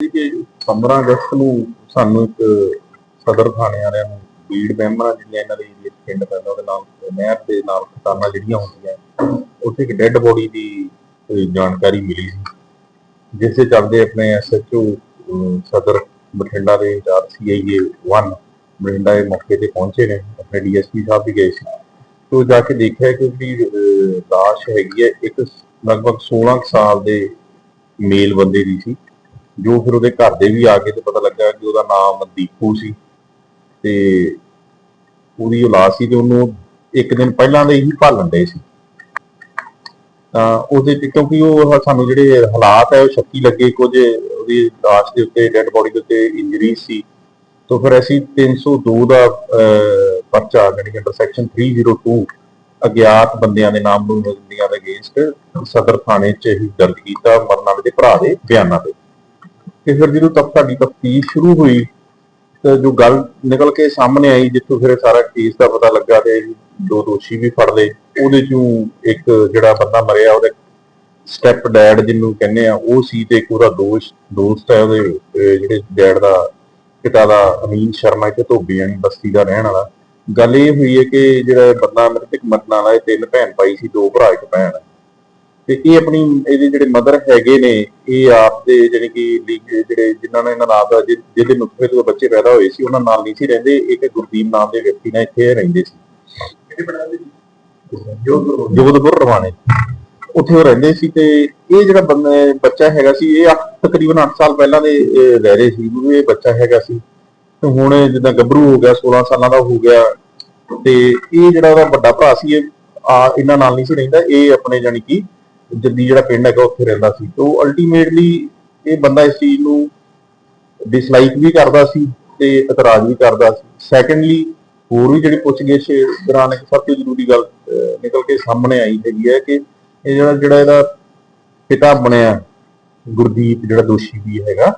ਕਿ 15 ਅਗਸਤ ਨੂੰ ਸਾਨੂੰ ਇੱਕ ਸਦਰ ਥਾਣੇ ਵਾਲਿਆਂ ਨੂੰ ਬੀੜ ਮੈਂਬਰਾਂ ਜਿਹੜੀਆਂ ਇਹਨਾਂ ਦੇ ਏਰੀਏ ਪਿੰਡ ਪੈਂਦਾ ਉਹਦੇ ਨਾਲ ਨਹਿਰ ਦੇ ਨਾਲ ਖਤਾਨਾਂ ਜਿਹੜੀਆਂ ਹੁੰਦੀਆਂ ਉੱਥੇ ਇੱਕ ਡੈੱਡ ਬੋਡੀ ਦੀ ਜਾਣਕਾਰੀ ਮਿਲੀ ਸੀ ਜਿਸ ਦੇ ਚੱਲਦੇ ਆਪਣੇ ਐਸਐਚਓ ਸਦਰ ਬਠਿੰਡਾ ਦੇ ਇੰਚਾਰਜ ਸੀਆਈਏ 1 ਬਠਿੰਡਾ ਦੇ ਮੌਕੇ ਤੇ ਪਹੁੰਚੇ ਨੇ ਆਪਣੇ ਡੀਐਸਪੀ ਸਾਹਿਬ ਵੀ ਗਏ ਸੀ। ਤੇ ਉਹ ਜਾ ਕੇ ਦੇਖਿਆ ਕਿ ਉਹਦੀ ਅਹ, ਲਾਸ਼ ਹੈਗੀ ਹੈ ਇੱਕ ਲਗਭਗ 16 ਕੁ ਸਾਲ ਦੇ ਮੇਲ ਬੰਦੇ ਦੀ ਸੀ। ਜੋ ਫਿਰ ਉਹਦੇ ਘਰ ਦੇ ਵੀ ਆ ਕੇ ਤੇ ਪਤਾ ਲੱਗਾ ਕਿ ਉਹਦਾ ਨਾਮ ਦੀਪੂ ਸੀ ਤੇ ਉਹਦੀ ਔਲਾਦ ਸੀ ਤੇ ਉਹਨੂੰ ਇੱਕ ਦਿਨ ਪਹਿਲਾਂ ਦੇ ਹੀ ਭਾਲਣ ਦੇ ਸੀ। ਤਾਂ ਉਹਦੇ ਤੇ ਕਿਉਂਕਿ ਉਹ ਸਾਨੂੰ ਜਿਹੜੇ ਹਾਲਾਤ ਹੈ ਉਹ ਸ਼ੱਕੀ ਲੱਗੇ ਕੁਝ ਉਹਦੀ ਲਾਸ਼ ਦੇ ਉੱਤੇ ਡੈੱਡ ਬੋਡੀ ਦੇ ਉੱਤੇ ਇੰਜਰੀ ਸੀ। ਤਾਂ ਫਿਰ ਅਸੀਂ 302 ਦਾ ਅਹ, ਪਰਚਾ ਯਾਨੀ ਕਿ ਅੰਡਰ ਸੈਕਸ਼ਨ 302 ਅਗਿਆਤ ਬੰਦਿਆਂ ਦੇ ਨਾਮ ਨੂੰ ਬੰਦਿਆਂ ਦੇ ਅਗੇਂਸਟ ਸਦਰ ਥਾਣੇ 'ਚ ਹੀ ਦਰਜ ਕੀਤਾ ਮਰਨਾ ਵਾਲੇ ਦੇ ਭਰਾ ਦੇ ਬਿਆਨਾਂ ਤੇ। ਤੇ ਫਿਰ ਜਦੋਂ ਤੱਕ ਸਾਡੀ ਤਫਤੀਸ਼ ਸ਼ੁਰੂ ਹੋਈ, ਤਾਂ ਜੋ ਗੱਲ ਨਿਕਲ ਕੇ ਸਾਹਮਣੇ ਆਈ, ਜਿੱਥੋਂ ਫਿਰ ਸਾਰਾ ਕੇਸ ਦਾ ਪਤਾ ਲੱਗਾ ਤੇ ਦੋ ਦੋਸ਼ੀ ਵੀ ਫੜ ਲਏ, ਉਹਦੇ ਚੋਂ ਇੱਕ ਜਿਹੜਾ ਬੰਦਾ ਮਰਿਆ, ਉਹਦੇ ਸਟੈਪ ਡੈਡ ਜਿਹਨੂੰ ਕਹਿੰਦੇ ਆ, ਉਹ ਸੀ ਤੇ ਇੱਕ ਉਹਦਾ ਦੋਸ਼, ਦੋਸਤ ਹੈ ਉਹਦੇ ਜਿਹੜੇ ਡੈਡ ਦਾ ਪਿਤਾ ਦਾ ਅਮੀਨ ਸ਼ਰਮਾ, ਇੱਥੇ ਧੋਬੀਆਣੀ ਬਸਤੀ ਦਾ ਰਹਿਣ ਵਾਲਾ। ਗੱਲ ਇਹ ਹੋਈ ਹੈ ਕਿ ਜਿਹੜਾ ਬੰਦਾ, ਮ੍ਰਿਤਕ ਮਰਨ ਵਾਲਾ, ਇਹ ਤਿੰਨ ਭੈਣ ਭਾਈ ਸੀ, ਦੋ ਭਰਾ, ਇੱਕ ਭੈਣ। ਤੇ ਇਹ ਆਪਣੀ ਇਹਦੇ ਜਿਹੜੇ ਮਦਰ ਹੈਗੇ ਨੇ ਇਹ ਆਪ ਦੇ ਜਿਹੜੇ ਕਿ ਜਿਹੜੇ ਜਿਨ੍ਹਾਂ ਨੇ ਇਹਨਾਂ ਜਿ- ਜਿਹਦੇ ਨੁਕਤੇ ਤੋਂ ਬੱਚੇ ਪੈਦਾ ਹੋਏ ਸੀ ਉਹਨਾਂ ਨਾਲ ਨਹੀਂ ਸੀ ਰਹਿੰਦੇ। ਇੱਕ ਗੁਰਦੀਪ ਨਾਮ ਦੇ ਵਿਅਕਤੀ ਨਾਲ ਇੱਥੇ ਰਹਿੰਦੇ ਸੀ। ਜੋਧਪੁਰ। ਰਵਾਨੇ ਉੱਥੇ ਉਹ ਰਹਿੰਦੇ ਸੀ ਤੇ ਇਹ ਜਿਹੜਾ ਬੰਦਾ ਬੱਚਾ ਹੈਗਾ ਸੀ ਇਹ ਤਕਰੀਬਨ 8 ਸਾਲ ਪਹਿਲਾਂ ਦੇ ਰਹਿ ਰਹੇ ਸੀ। ਇਹ ਬੱਚਾ ਹੈਗਾ ਸੀ। ਤੇ ਹੁਣ ਜਿੱਦਾਂ ਗੱਭਰੂ ਹੋ ਗਿਆ 16 ਸਾਲਾਂ ਦਾ ਹੋ ਗਿਆ। ਤੇ ਇਹ ਜਿਹੜਾ ਉਹਦਾ ਵੱਡਾ ਭਰਾ ਸੀ ਇਹ ਆ ਇਹਨਾਂ ਨਾਲ ਨਹੀਂ ਸੀ ਰਹਿੰਦਾ। ਇਹ ਆਪਣੇ ਜਾਨੀ ਕਿ ਜੱਦੀ ਜਿਹੜਾ ਪਿੰਡ ਹੈਗਾ ਉੱਥੇ ਰਹਿੰਦਾ ਸੀ। ਤੇ ਅਲਟੀਮੇਟਲੀ ਇਹ ਬੰਦਾ ਇਸ ਚੀਜ਼ ਨੂੰ ਡਿਸਲਾਈਕ ਵੀ ਕਰਦਾ ਸੀ ਤੇ ਇਤਰਾਜ਼ ਵੀ ਕਰਦਾ ਸੀ। ਸੈਕੰਡਲੀ ਹੋਰ ਵੀ ਜਿਹੜੀ ਪੁੱਛਗਿੱਛ ਦੌਰਾਨ ਇੱਕ ਸਭ ਤੋਂ ਜ਼ਰੂਰੀ ਗੱਲ ਨਿਕਲ ਕੇ ਸਾਹਮਣੇ ਆਈ ਹੈਗੀ ਹੈ ਕਿ ਇਹ ਜਿਹੜਾ ਜਿਹੜਾ ਇਹਦਾ ਪਿਤਾ ਬਣਿਆ, ਗੁਰਦੀਪ ਜਿਹੜਾ ਦੋਸ਼ੀ ਵੀ ਹੈਗਾ,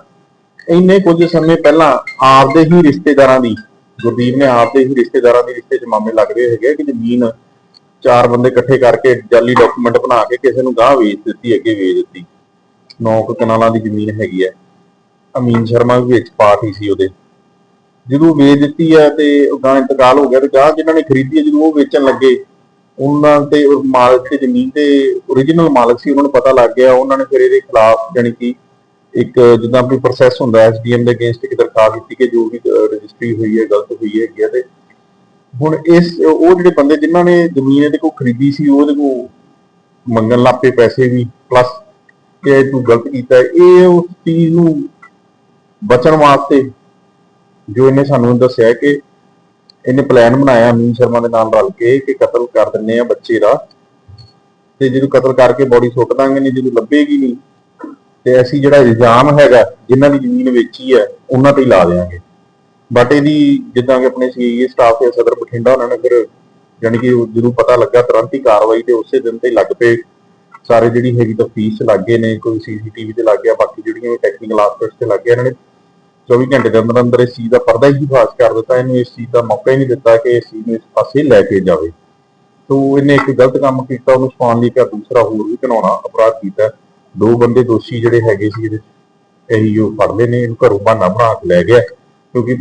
ਇੰਨੇ ਕੁਝ ਸਮੇਂ ਪਹਿਲਾਂ ਆਪਦੇ ਹੀ ਰਿਸ਼ਤੇਦਾਰਾਂ ਦੀ, ਗੁਰਦੀਪ ਨੇ ਆਪਦੇ ਹੀ ਰਿਸ਼ਤੇਦਾਰਾਂ ਦੇ ਰਿਸ਼ਤੇ 'ਚ ਮਾਮਲੇ ਲੱਗਦੇ ਹੈਗੇ ਆ ਕਿ ਜ਼ਮੀਨ ਚਾਰ ਬੰਦੇ ਇਕੱਠੇ ਕਰਕੇ ਜਾਲੀ ਡਾਕੂਮੈਂਟ ਬਣਾ ਕੇ ਕਿਸੇ ਨੂੰ ਗਾਹ ਵੇਚ ਦਿੱਤੀ, ਅੱਗੇ ਵੇਚ ਦਿੱਤੀ। ਨੌ ਕਨਾਲਾਂ ਦੀ ਜ਼ਮੀਨ ਹੈਗੀ ਹੈ। ਅਮੀਨ ਸ਼ਰਮਾ ਵੀ ਵਿੱਚ ਪਾਰਟੀ ਸੀ ਉਹਦੇ। ਜਦੋਂ ਵੇਚ ਦਿੱਤੀ ਹੈ ਤੇ ਗਾਂ ਇੰਤਕਾਲ ਹੋ ਗਿਆ ਤੇ ਗਾਂ ਜਿਨ੍ਹਾਂ ਨੇ ਖਰੀਦੀ ਹੈ, ਜਦੋਂ ਉਹ ਵੇਚਣ ਲੱਗੇ, ਉਹਨਾਂ ਤੇ ਮਾਲਕ ਤੇ ਜ਼ਮੀਨ ਤੇ origignal ਮਾਲਕ ਸੀ, ਉਹਨਾਂ ਨੂੰ ਪਤਾ ਲੱਗ ਗਿਆ। ਉਹਨਾਂ ਨੇ ਫਿਰ ਇਹਦੇ ਖਿਲਾਫ ਜਾਣੀ ਕਿ ਇੱਕ ਜਿੱਦਾਂ ਕੋਈ ਪ੍ਰੋਸੈਸ ਹੁੰਦਾ ਐਸਡੀਐਮ ਦੇ ਅਗੇਂਸਟ ਇੱਕ ਦਰਖਾਸਤ ਦਿੱਤੀ ਕਿ ਜੋ ਵੀ ਰਜਿਸਟਰੀ ਹੋਈ ਹੈ, ਗਲਤ ਹੋਈ ਹੈਗੀ ਹੈ ਤੇ ਹੁਣ ਇਸ, ਉਹ ਜਿਹੜੇ ਬੰਦੇ ਜਿਨ੍ਹਾਂ ਨੇ ਜ਼ਮੀਨ ਇਹਦੇ ਕੋਲ ਖਰੀਦੀ ਸੀ ਉਹਦੇ ਕੋਲ ਮੰਗਣ ਲੱਪੇ ਪੈਸੇ ਵੀ ਪਲੱਸ ਕਿ ਤੂੰ ਗਲਤ ਕੀਤਾ ਇਹ ਉਸ ਚੀਜ਼ ਨੂੰ ਬਚਣ ਵਾਸਤੇ ਜੋ ਇਹਨੇ ਸਾਨੂੰ ਦੱਸਿਆ ਕਿ ਇਹਨੇ ਪਲਾਨ ਬਣਾਇਆ ਅਮੀਨ ਸ਼ਰਮਾ ਦੇ ਨਾਲ ਰਲ ਕੇ ਕਿ ਕਤਲ ਕਰ ਦਿੰਨੇ ਆ ਬੱਚੇ ਦਾ। ਤੇ ਜਦੋਂ ਕਤਲ ਕਰਕੇ ਬੋਡੀ ਸੁੱਟ ਦਾਂਗੇ ਨਹੀਂ, ਜਦੋਂ ਲੱਭੇਗੀ ਨਹੀਂ, ਤੇ ਅਸੀਂ ਜਿਹੜਾ ਇਲਜ਼ਾਮ ਹੈਗਾ, ਜਿਨ੍ਹਾਂ ਦੀ ਜ਼ਮੀਨ ਵੇਚੀ ਹੈ, ਉਹਨਾਂ ਤੇ ਹੀ ਲਾ ਦੇਵਾਂਗੇ ਬਟ ਇਹਦੀ ਜਿੱਦਾਂ ਕਿ ਆਪਣੇ ਸੀਏ ਸਟਾਫ ਤੇ ਸਦਰ ਬਠਿੰਡਾ ਉਹਨਾਂ ਨੇ ਫਿਰ ਯਾਨੀ ਕਿ ਜਦੋਂ ਪਤਾ ਲੱਗਾ ਤੁਰੰਤ ਹੀ ਕਾਰਵਾਈ ਤੇ ਉਸੇ ਦਿਨ ਤੇ ਲੱਗ ਪਏ। ਸਾਰੇ ਜਿਹੜੀ ਹੈਗੀ ਤਫਤੀਸ਼ ਲੱਗੇ ਨੇ, ਕੋਈ ਸੀਸੀਟੀਵੀ ਤੇ ਲੱਗ ਗਿਆ, ਬਾਕੀ ਜਿਹੜੀਆਂ ਟੈਕਨੀਕਲ ਆਸਪੈਕਟਸ ਤੇ ਲੱਗ ਗਿਆ ਇਹਨਾਂ ਨੇ। 24 ਘੰਟੇ ਦੇ ਅੰਦਰ ਅੰਦਰ ਇਸ ਚੀਜ਼ ਦਾ ਪਰਦਾ ਹੀ ਫਾਸ਼ ਕਰ ਦਿੱਤਾ। ਇਹਨੂੰ ਇਸ ਚੀਜ਼ ਦਾ ਮੌਕਾ ਹੀ ਨਹੀਂ ਦਿੱਤਾ ਕਿ ਇਸ ਚੀਜ਼ ਨੂੰ ਇਸ ਪਾਸੇ ਲੈ ਕੇ ਜਾਵੇ। ਤੋ ਇਹਨੇ ਇੱਕ ਗਲਤ ਕੰਮ ਕੀਤਾ, ਉਹਨੂੰ ਛੁਪਾਉਣ ਲਈ ਇੱਕ ਦੂਸਰਾ ਹੋਰ ਵੀ ਘਿਨਾਉਣਾ ਅਪਰਾਧ ਕੀਤਾ। ਦੋ ਬੰਦੇ ਦੋਸ਼ੀ ਜਿਹੜੇ ਹੈਗੇ ਸੀ, ਇਹਦੇ ਇਹੀ ਉਹ ਫੜ ਲਏ ਨੇ, ਇਹਨੂੰ ਘਰੋਂ ਬਹਾਨਾ ਬਣਾ ਕੇ ਲੈ ਗਿਆ। ਕਿਉਂਕਿ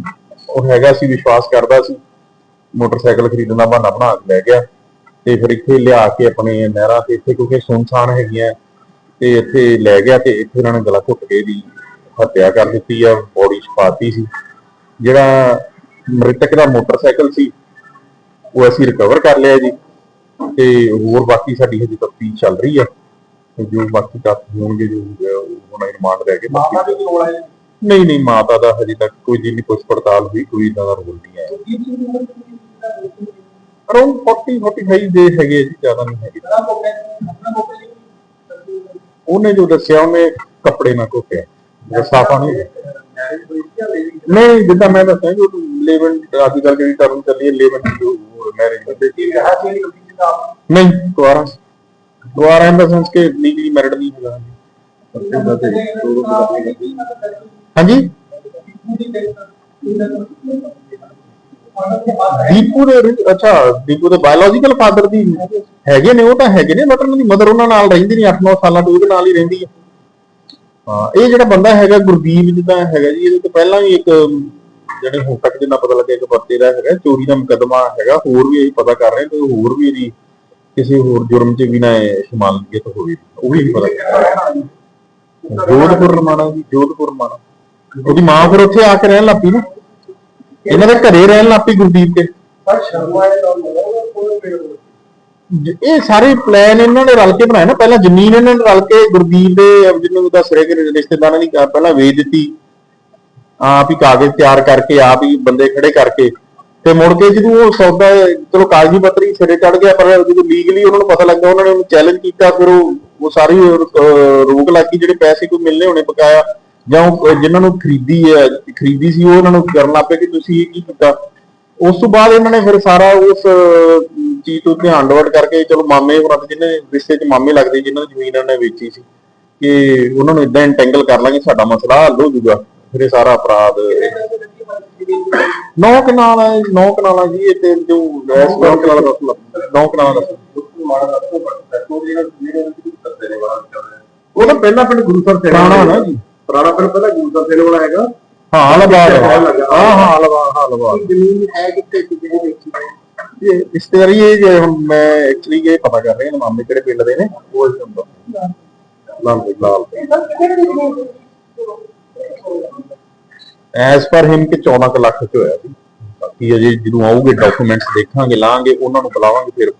ਉਹ ਹੈਗਾ ਸੀ ਵਿਸ਼ਵਾਸ ਕਰਦਾ ਸੀ। ਮੋਟਰਸਾਈਕਲ ਖਰੀਦਣ ਦਾ ਬਹਾਨਾ ਬਣਾ ਕੇ ਲੈ ਗਿਆ ਤੇ ਫਿਰ ਇੱਥੇ ਲਿਆ ਕੇ ਆਪਣੇ ਨਹਿਰਾਂ ਤੇ ਇੱਥੇ ਕਿਉਂਕਿ ਸੁਨਸਾਨ ਹੈਗੀਆਂ ਤੇ ਇੱਥੇ ਲੈ ਗਿਆ ਤੇ ਇੱਥੇ ਇਹਨਾਂ ਨੇ ਗਲਾ ਘੁੱਟ ਕੇ ਦੀ ਹੱਤਿਆ ਕਰ ਦਿੱਤੀ ਆ ਬੋਡੀ ਛਪਾਤੀ ਸੀ। ਜਿਹੜਾ ਮ੍ਰਿਤਕ ਦਾ ਮੋਟਰਸਾਈਕਲ ਸੀ ਉਹ ਅਸੀਂ ਰਿਕਵਰ ਕਰ ਲਿਆ ਜੀ ਤੇ ਹੋਰ ਬਾਕੀ ਸਾਡੀ ਹਜੇ ਤਫਤੀਸ਼ ਚੱਲ ਰਹੀ ਆ ਜੋ ਬਾਕੀ ਤੱਥ ਹੋਣਗੇ ਜੋ ਹੁਣ ਰਿਮਾਂਡ ਰਹਿ ਗਏ ਮਾਤਾ ਦੇ ਕੋਲ ਆਏ ਨਹੀਂ ਨਹੀਂ ਮਾਤਾ ਦਾ ਹਜੇ ਤੱਕ ਕੋਈ ਜਿੰਨੀ ਪੁੱਛ ਪੜਤਾਲ ਹੋਈ ਕੋਈ ਇਦਾਂ ਦਾ ਰੋਲ ਨਹੀਂ ਆਇਆ। ਅਰਾਊਂਡ 40 45 ਦੇ ਹੈਗੇ ਜੀ ਜ਼ਿਆਦਾ ਨਹੀਂ ਹੈਗੇ। ਉਹਨੇ ਜੋ ਦੱਸਿਆ ਉਹਨੇ ਕੱਪੜੇ ਨਾਲ ਘੋਟਿਆ ਜਿਹੜਾ ਸਾਫਾ ਨਹੀਂ ਜਿੱਦਾਂ ਮੈਂ ਦੱਸਿਆ ਜੋ ਲੇਵਨ ਅੱਜ ਕੱਲ ਜਿਹੜੀ ਟਰਮ ਚੱਲੀ ਹੈ ਲੇਵਨ ਜੋ ਮੈਰਿਜ ਦੇ। ਨਹੀਂ ਦੁਆਰਾ ਦੁਆਰਾ ਇਨ ਦਾ ਸੈਂਸ ਕਿ ਲੀਗਲੀ ਮੈਰਿਡ ਨਹੀਂ ਹੈਗਾ ਹਾਂਜੀ? ਦੀਪੂ ਦੇ ਅੱਛਾ, ਦੀਪੂ ਦੇ ਬਾਇਓਲੋਜੀਕਲ ਫਾਦਰ ਦੀ ਹੈਗੇ ਨੇ, ਉਹ ਤਾਂ ਹੈਗੇ ਨੇ ਬਟ ਉਹਨਾਂ ਦੀ ਮਦਰ ਉਹਨਾਂ ਨਾਲ ਰਹਿੰਦੀ ਨਹੀਂ 8-9 ਸਾਲਾਂ ਤੋਂ ਉਹਦੇ ਨਾਲ ਹੀ ਰਹਿੰਦੀ ਹੈ ਹਾਂ, ਇਹ ਜਿਹੜਾ ਬੰਦਾ ਹੈਗਾ ਗੁਰਦੀਪ ਜਿੱਦਾਂ ਹੈਗਾ ਜੀ, ਇਹਦੇ ਤੋਂ ਪਹਿਲਾਂ ਵੀ ਇੱਕ, ਜਿਹੜੇ ਹੁਣ ਤੱਕ ਜਿੰਨਾ ਪਤਾ ਲੱਗਿਆ ਇੱਕ ਬੱਤੇ ਦਾ ਹੈਗਾ, ਚੋਰੀ ਦਾ ਮੁਕੱਦਮਾ ਹੈਗਾ, ਹੋਰ ਵੀ ਅਸੀਂ ਪਤਾ ਕਰ ਰਹੇ ਤੇ ਹੋਰ ਵੀ ਇਹਦੀ ਕਿਸੇ ਹੋਰ ਜੁਰਮ 'ਚ ਵੀ ਨਾ ਸ਼ਮਾਲੀਅਤ ਹੋਵੇ, ਉਹ ਵੀ ਪਤਾ ਜੋਧਪੁਰ ਰਮਾਣਾ ਜੀ, ਜੋਧਪੁਰ ਰਮਾਣਾ ਉਹਦੀ ਮਾਂ ਫਿਰ ਉੱਥੇ ਆ ਕੇ ਰਹਿਣ ਲੱਗ ਪਈ ਨਾ। ਇਹਨਾਂ ਦੇ ਘਰੇ ਰਹਿਣ ਲੱਗ ਪਈ ਗੁਰਦੀਪ ਕੇ। ਇਹ ਸਾਰੇ ਪਲਾਨ ਇਹਨਾਂ ਨੇ ਰਲ ਕੇ ਬਣਾਏ ਨਾ। ਪਹਿਲਾਂ ਜ਼ਮੀਨ ਇਹਨਾਂ ਨੇ ਰਲ ਕੇ ਗੁਰਦੀਪ ਦੇ, ਜਿਹਨੂੰ ਦੱਸ ਰਹੇ ਕਿ ਰਿਸ਼ਤੇਦਾਰਾਂ ਦੀ ਪਹਿਲਾਂ ਵੇਚ ਦਿੱਤੀ। ਆਪ ਹੀ ਕਾਗਜ਼ ਤਿਆਰ ਕਰਕੇ, ਆਪ ਹੀ ਬੰਦੇ ਖੜੇ ਕਰਕੇ। ਤੇ ਮੁੜ ਕੇ ਜਦੋਂ ਉਹ ਸੌਦਾ, ਚਲੋ ਕਾਗਜ਼ੀ ਪੱਤਰੀ ਸਿਰੇ ਚੜ ਗਿਆ, ਪਰ ਜਦੋਂ ਲੀਗਲੀ ਉਹਨਾਂ ਨੂੰ ਪਤਾ ਲੱਗਾ, ਉਹਨਾਂ ਨੇ ਉਹਨੂੰ ਚੈਲੰਜ ਕੀਤਾ, ਫਿਰ ਉਹ ਉਹ ਸਾਰੀ ਰੋਕ ਲੱਗ ਗਈ ਜਿਹੜੇ ਪੈਸੇ ਕੋਈ ਮਿਲਨੇ ਹੋਣੇ, ਬਕਾਇਆ ਜਾਂ ਉਹ ਜਿਨ੍ਹਾਂ ਨੂੰ ਖਰੀਦੀ ਹੈ, ਖਰੀਦੀ ਸੀ, ਉਹ ਉਹਨਾਂ ਨੂੰ ਕਰਨ ਲੱਗ ਪਏ ਕਿ ਤੁਸੀਂ ਇਹ ਕੀ ਕੀਤਾ? ਉਸ ਤੋਂ ਬਾਅਦ ਇਹਨਾਂ ਨੇ ਫਿਰ ਸਾਰਾ ਉਸ ਚੀਜ਼ ਤੋਂ ਧਿਆਨ ਡਿਵਰਟ ਕਰਕੇ, ਚਲੋ ਮਾਮੇ ਹੋਰਾਂ ਦੇ ਜਿਹਨੇ ਰਿਸ਼ਤੇ 'ਚ ਮਾਮੇ ਲੱਗਦੇ, ਜਿਨ੍ਹਾਂ ਦੀ ਜ਼ਮੀਨ ਇਹਨਾਂ ਵੇਚੀ ਸੀ, ਕਿ ਉਹਨਾਂ ਨੂੰ ਇਦਾਂ ਇੰਟੈਂਗਲ ਕਰ ਲਾਂਗੇ, ਸਾਡਾ ਮਸਲਾ ਹੱਲ ਹੋ ਜਾਊਗਾ। ਫਿਰ ਇਹ ਸਾਰਾ ਅਪਰਾਧ ਨੌ ਕਨਾਲ ਹੈ ਨੌ ਕਨਾਲਾਂ ਜੀ, ਇਹ ਤੇ ਜੋ ਗੈਸ ਨੌ ਕਨਾਲ ਦਾ ਨੌ ਕਨਾਲ ਦਾ ਉਹ ਤਾਂ ਪਹਿਲਾਂ ਪਿੰਡ ਗੁਰੂਸਰ ਸੇਨੇ ਪੁਰਾਣਾ ਨਾ ਜੀ। ਪੁਰਾਣਾ ਪਿੰਡ ਪਹਿਲਾਂ ਗੁਰੂਸਰ ਸੇਨੇ ਵਾਲਾ ਹੈਗਾ ਹਾਂ ਲਬਾਦ ਹਾਂ। ਹਾਂ ਹਾਂ ਲਬਾਦ ਹਾਂ ਲਬਾਦ ਜ਼ਮੀਨ ਹੈ ਕਿੱਥੇ ਕਿੱਥੇ ਵੇਚੀ ਇਹ ਹੀ? ਇਹ ਜੇ ਹੁਣ ਮੈਂ ਐਕਚੁਅਲੀ ਇਹ ਪਤਾ ਕਰ ਰਿਹਾ ਮਾਮੇ ਕਿਹੜੇ ਪਿੰਡ ਦੇ ਨੇ? ਉਹ ਨੰਬਰ। ਲਾਲ ਲਾਲ। ਐਸ ਪਰ ਹਿਮ ਕਿ 14 ਕੁ ਲੱਖ ਚ ਹੋਇਆ ਸੀ। ਬਾਕੀ ਅਜੇ ਜਦੋਂ ਆਉਗੇ ਡਾਕੂਮੈਂਟਸ ਦੇਖਾਂਗੇ ਲਾਂਗੇ ਉਹਨਾਂ ਨੂੰ ਬੁਲਾਵਾਂਗੇ ਫਿਰ